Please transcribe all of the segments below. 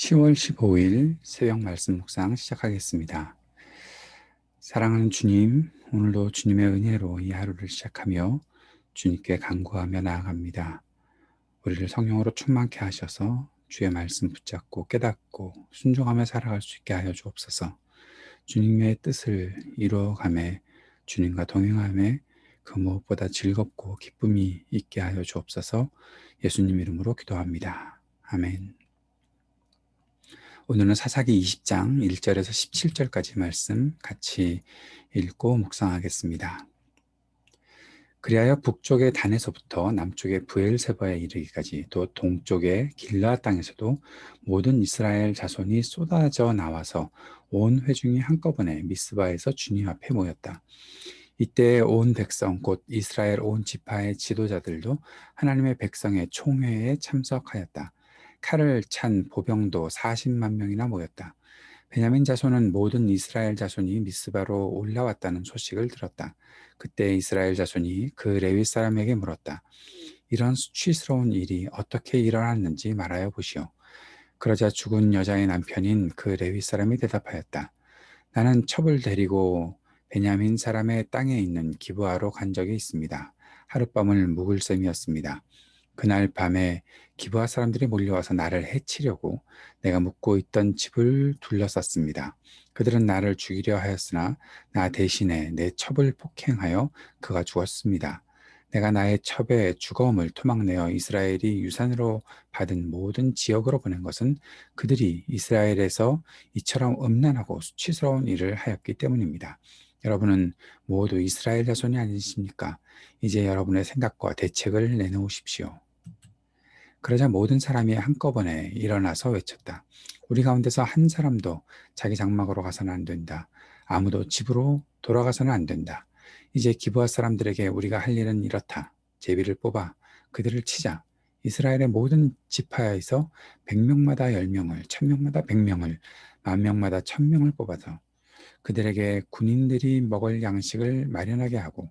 10월 15일 새벽 말씀 묵상 시작하겠습니다. 사랑하는 주님, 오늘도 주님의 은혜로 이 하루를 시작하며 주님께 간구하며 나아갑니다. 우리를 성령으로 충만케 하셔서 주의 말씀 붙잡고 깨닫고 순종하며 살아갈 수 있게 하여 주옵소서. 주님의 뜻을 이루어감에 주님과 동행함에 그 무엇보다 즐겁고 기쁨이 있게 하여 주옵소서. 예수님 이름으로 기도합니다. 아멘. 오늘은 사사기 20장 1절에서 17절까지 말씀 같이 읽고 묵상하겠습니다. 그리하여 북쪽의 단에서부터 남쪽의 부엘세바에 이르기까지 또 동쪽의 길라 땅에서도 모든 이스라엘 자손이 쏟아져 나와서 온 회중이 한꺼번에 미스바에서 주님 앞에 모였다. 이때 온 백성 곧 이스라엘 온 지파의 지도자들도 하나님의 백성의 총회에 참석하였다. 칼을 찬 보병도 40만 명이나 모였다. 베냐민 자손은 모든 이스라엘 자손이 미스바로 올라왔다는 소식을 들었다. 그때 이스라엘 자손이 그 레위 사람에게 물었다. 이런 수치스러운 일이 어떻게 일어났는지 말하여 보시오. 그러자 죽은 여자의 남편인 그 레위 사람이 대답하였다. 나는 첩을 데리고 베냐민 사람의 땅에 있는 기부하러 간 적이 있습니다. 하룻밤을 묵을 셈이었습니다. 그날 밤에 기부하 사람들이 몰려와서 나를 해치려고 내가 묵고 있던 집을 둘러쌌습니다. 그들은 나를 죽이려 하였으나 나 대신에 내 첩을 폭행하여 그가 죽었습니다. 내가 나의 첩의 죽어음을 토막내어 이스라엘이 유산으로 받은 모든 지역으로 보낸 것은 그들이 이스라엘에서 이처럼 음란하고 수치스러운 일을 하였기 때문입니다. 여러분은 모두 이스라엘 자손이 아니십니까? 이제 여러분의 생각과 대책을 내놓으십시오. 그러자 모든 사람이 한꺼번에 일어나서 외쳤다. 우리 가운데서 한 사람도 자기 장막으로 가서는 안 된다. 아무도 집으로 돌아가서는 안 된다. 이제 기부할 사람들에게 우리가 할 일은 이렇다. 제비를 뽑아 그들을 치자. 이스라엘의 모든 지파에서 100명마다 10명을, 1000명마다 100명을, 만 명마다 1000명을 뽑아서 그들에게 군인들이 먹을 양식을 마련하게 하고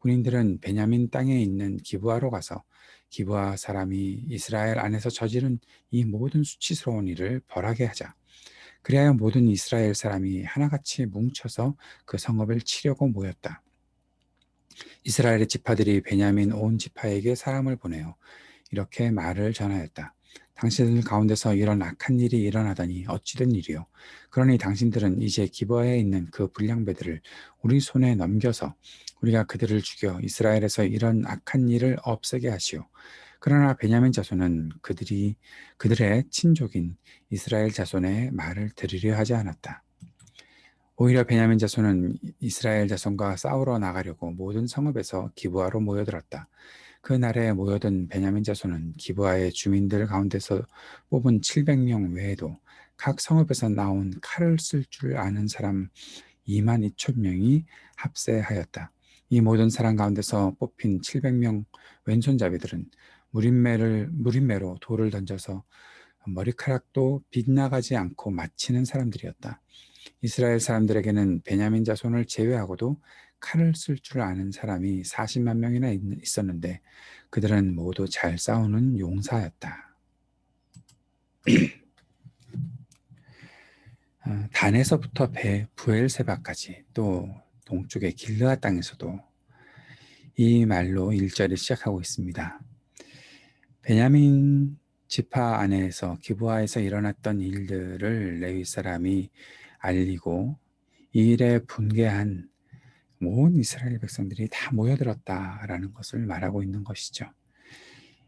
군인들은 베냐민 땅에 있는 기부하러 가서 기부하 사람이 이스라엘 안에서 저지른 이 모든 수치스러운 일을 벌하게 하자. 그리하여 모든 이스라엘 사람이 하나같이 뭉쳐서 그 성읍을 치려고 모였다. 이스라엘의 지파들이 베냐민 온 지파에게 사람을 보내어 이렇게 말을 전하였다. 당신들 가운데서 이런 악한 일이 일어나다니 어찌된 일이요. 그러니 당신들은 이제 기버에 있는 그 불량배들을 우리 손에 넘겨서 우리가 그들을 죽여 이스라엘에서 이런 악한 일을 없애게 하시오. 그러나 베냐민 자손은 그들이 그들의 친족인 이스라엘 자손의 말을 들으려 하지 않았다. 오히려 베냐민 자손은 이스라엘 자손과 싸우러 나가려고 모든 성읍에서 기부하러 모여들었다. 그 날에 모여든 베냐민 자손은 기부하의 주민들 가운데서 뽑은 700명 외에도 각 성읍에서 나온 칼을 쓸 줄 아는 사람 2만 2천 명이 합세하였다. 이 모든 사람 가운데서 뽑힌 700명 왼손잡이들은 무림매를 무림매로 돌을 던져서 머리카락도 빗나가지 않고 마치는 사람들이었다. 이스라엘 사람들에게는 베냐민 자손을 제외하고도 칼을 쓸 줄 아는 사람이 40만 명이나 있었는데 그들은 모두 잘 싸우는 용사였다. 아, 단에서부터 배 부엘세바까지 또 동쪽의 길르아 땅에서도 이 말로 1절을 시작하고 있습니다. 베냐민 지파 안에서 기부하에서 일어났던 일들을 레위 사람이 알리고 이 일에 분개한 온 이스라엘 백성들이 다 모여들었다라는 것을 말하고 있는 것이죠.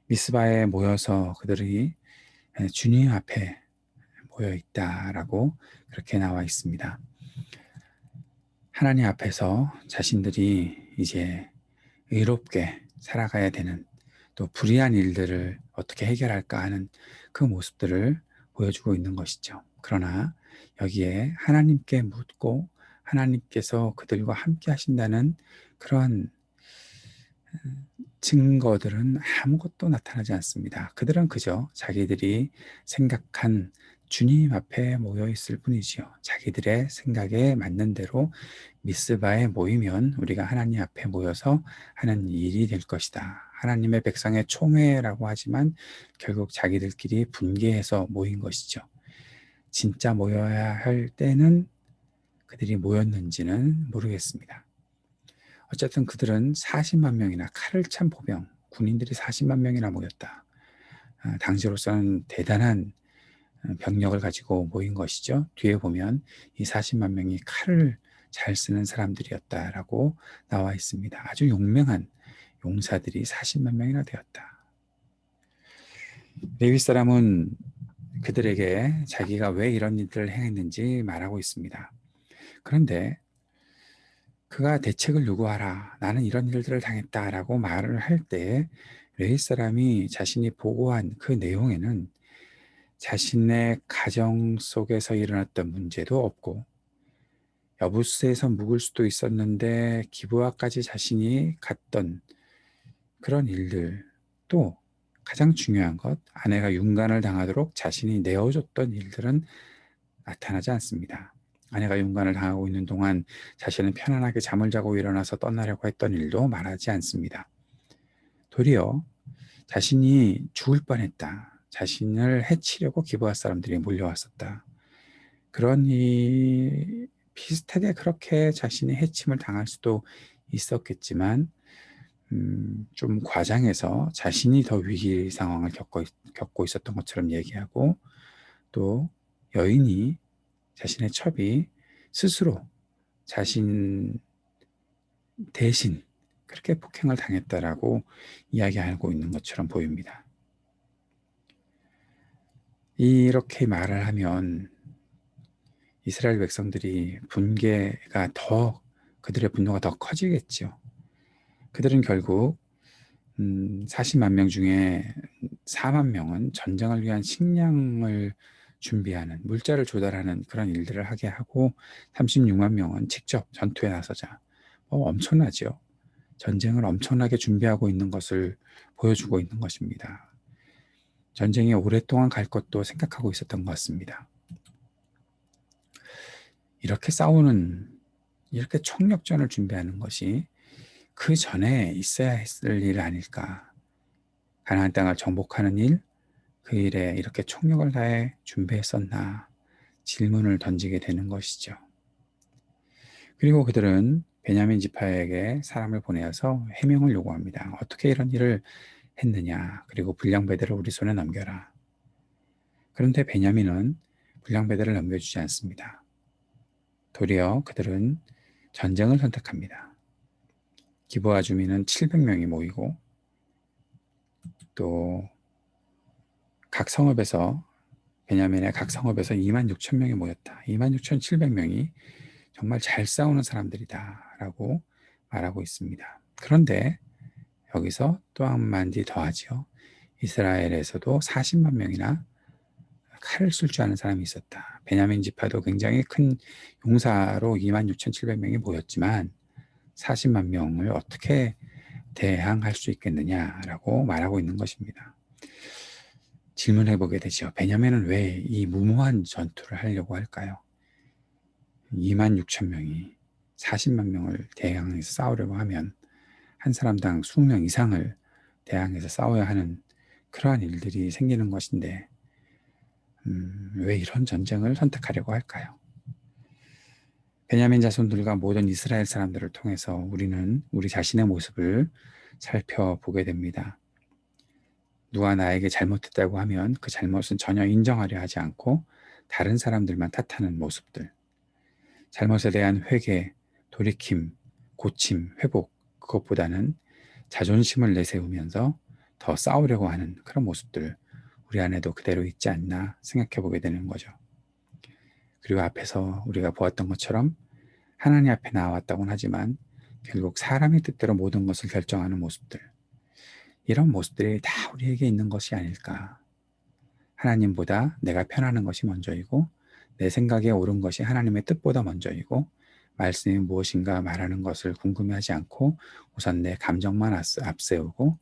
미스바에 모여서 그들이 주님 앞에 모여 있다라고 그렇게 나와 있습니다. 하나님 앞에서 자신들이 이제 의롭게 살아가야 되는 또 불의한 일들을 어떻게 해결할까 하는 그 모습들을 보여주고 있는 것이죠. 그러나 여기에 하나님께 묻고 하나님께서 그들과 함께 하신다는 그러한 증거들은 아무것도 나타나지 않습니다. 그들은 그저 자기들이 생각한 주님 앞에 모여 있을 뿐이지요. 자기들의 생각에 맞는 대로 미스바에 모이면 우리가 하나님 앞에 모여서 하는 일이 될 것이다. 하나님의 백성의 총회라고 하지만 결국 자기들끼리 분개해서 모인 것이죠. 진짜 모여야 할 때는 그들이 모였는지는 모르겠습니다. 어쨌든 그들은 40만 명이나 칼을 찬 보병, 군인들이 40만 명이나 모였다. 아, 당시로서는 대단한 어, 병력을 가지고 모인 것이죠. 뒤에 보면 이 40만 명이 칼을 잘 쓰는 사람들이었다라고 나와 있습니다. 아주 용맹한 용사들이 40만 명이나 되었다. 레위 사람은 그들에게 자기가 왜 이런 일들을 행했는지 말하고 있습니다. 그런데 그가 대책을 요구하라. 나는 이런 일들을 당했다라고 말을 할 때 레위 사람이 자신이 보고한 그 내용에는 자신의 가정 속에서 일어났던 문제도 없고 여부스에서 묵을 수도 있었는데 기부와까지 자신이 갔던 그런 일들 또 가장 중요한 것 아내가 윤간을 당하도록 자신이 내어줬던 일들은 나타나지 않습니다. 아내가 윤간을 당하고 있는 동안 자신은 편안하게 잠을 자고 일어나서 떠나려고 했던 일도 말하지 않습니다. 도리어 자신이 죽을 뻔했다. 자신을 해치려고 기부할 사람들이 몰려왔었다. 이 비슷하게 그렇게 자신이 해침을 당할 수도 있었겠지만 음, 좀 과장해서 자신이 더 위기 상황을 겪고, 겪고 있었던 것처럼 얘기하고 또 여인이 자신의 첩이 스스로 자신 대신 그렇게 폭행을 당했다라고 이야기하고 있는 것처럼 보입니다. 이렇게 말을 하면 이스라엘 백성들이 분개가 더 그들의 분노가 더 커지겠죠. 그들은 결국 음, 40만 명 중에 4만 명은 전쟁을 위한 식량을 준비하는 물자를 조달하는 그런 일들을 하게 하고 36만 명은 직접 전투에 나서자 뭐 엄청나죠. 전쟁을 엄청나게 준비하고 있는 것을 보여주고 있는 것입니다. 전쟁이 오랫동안 갈 것도 생각하고 있었던 것 같습니다. 이렇게 싸우는 이렇게 총력전을 준비하는 것이 그 전에 있어야 했을 일 아닐까. 가나안 땅을 정복하는 일, 그 일에 이렇게 총력을 다해 준비했었나 질문을 던지게 되는 것이죠. 그리고 그들은 베냐민 지파에게 사람을 보내어서 해명을 요구합니다. 어떻게 이런 일을 했느냐? 그리고 불량배들을 우리 손에 넘겨라. 그런데 베냐민은 불량배들을 넘겨주지 않습니다. 도리어 그들은 전쟁을 선택합니다. 기부아 주민은 700명이 모이고 또 각 성읍에서 베냐민의 각 성읍에서 2만 6천 명이 모였다. 2만 6천 7백명이 정말 잘 싸우는 사람들이다 라고 말하고 있습니다. 그런데 여기서 또한 마디 더하죠. 이스라엘에서도 40만 명이나 칼을 쓸 줄 아는 사람이 있었다. 베냐민 지파도 굉장히 큰 용사로 26,700명이 모였지만 40만 명을 어떻게 대항할 수 있겠느냐라고 말하고 있는 것입니다. 질문해 보게 되죠. 베냐민은 왜 이 무모한 전투를 하려고 할까요? 2만 6천 명이 40만 명을 대항해서 싸우려고 하면 한 사람당 수명 이상을 대항해서 싸워야 하는 그러한 일들이 생기는 것인데 음, 왜 이런 전쟁을 선택하려고 할까요? 베냐민 자손들과 모든 이스라엘 사람들을 통해서 우리는 우리 자신의 모습을 살펴보게 됩니다. 누가 나에게 잘못했다고 하면 그 잘못은 전혀 인정하려 하지 않고 다른 사람들만 탓하는 모습들. 잘못에 대한 회개, 돌이킴, 고침, 회복, 그것보다는 자존심을 내세우면서 더 싸우려고 하는 그런 모습들 우리 안에도 그대로 있지 않나 생각해 보게 되는 거죠. 그리고 앞에서 우리가 보았던 것처럼 하나님 앞에 나왔다고는 하지만 결국 사람의 뜻대로 모든 것을 결정하는 모습들 이런 모습들이 다 우리에게 있는 것이 아닐까. 하나님보다 내가 편하는 것이 먼저이고 내 생각에 옳은 것이 하나님의 뜻보다 먼저이고 말씀이 무엇인가 말하는 것을 궁금해하지 않고 우선 내 감정만 앞세우고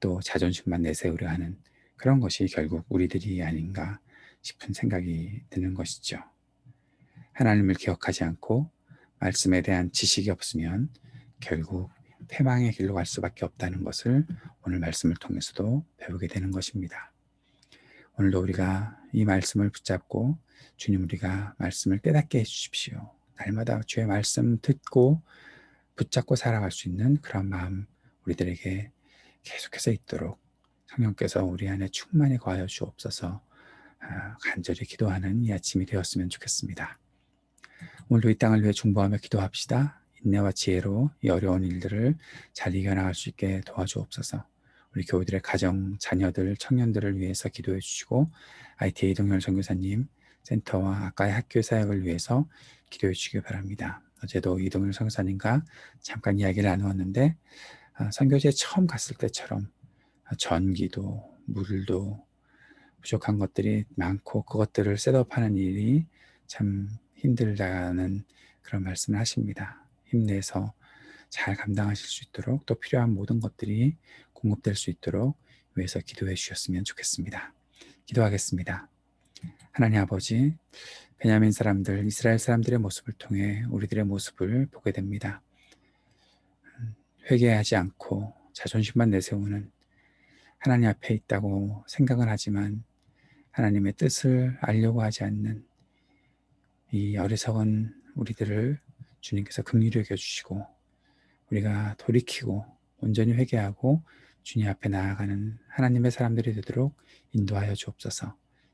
또 자존심만 내세우려 하는 그런 것이 결국 우리들이 아닌가 싶은 생각이 드는 것이죠. 하나님을 기억하지 않고 말씀에 대한 지식이 없으면 결국 패망의 길로 갈 수밖에 없다는 것을 오늘 말씀을 통해서도 배우게 되는 것입니다. 오늘도 우리가 이 말씀을 붙잡고 주님 우리가 말씀을 깨닫게 해주십시오. 날마다 주의 말씀 듣고 붙잡고 살아갈 수 있는 그런 마음 우리들에게 계속해서 있도록 성령께서 우리 안에 충만히 거하여 주옵소서 아, 간절히 기도하는 이 아침이 되었으면 좋겠습니다. 오늘도 이 땅을 위해 중보하며 기도합시다. 인내와 지혜로 이 어려운 일들을 잘 이겨나갈 수 있게 도와주옵소서. 우리 교우들의 가정, 자녀들, 청년들을 위해서 기도해 주시고 ITA 동열 선교사님 센터와 아까의 학교 사역을 위해서 기도해 주시기 바랍니다. 어제도 이동열 선교사님과 잠깐 이야기를 나누었는데 아, 선교지에 처음 갔을 때처럼 전기도 물도 부족한 것들이 많고 그것들을 셋업하는 일이 참 힘들다는 그런 말씀을 하십니다. 힘내서 잘 감당하실 수 있도록 또 필요한 모든 것들이 공급될 수 있도록 위해서 기도해 주셨으면 좋겠습니다. 기도하겠습니다. 하나님 아버지, 베냐민 사람들, 이스라엘 사람들의 모습을 통해 우리들의 모습을 보게 됩니다. 회개하지 않고 자존심만 내세우는 하나님 앞에 있다고 생각을 하지만 하나님의 뜻을 알려고 하지 않는 이 어리석은 우리들을 주님께서 긍휼히 여겨주시고 우리가 돌이키고 온전히 회개하고 주님 앞에 나아가는 하나님의 사람들이 되도록 인도하여 주옵소서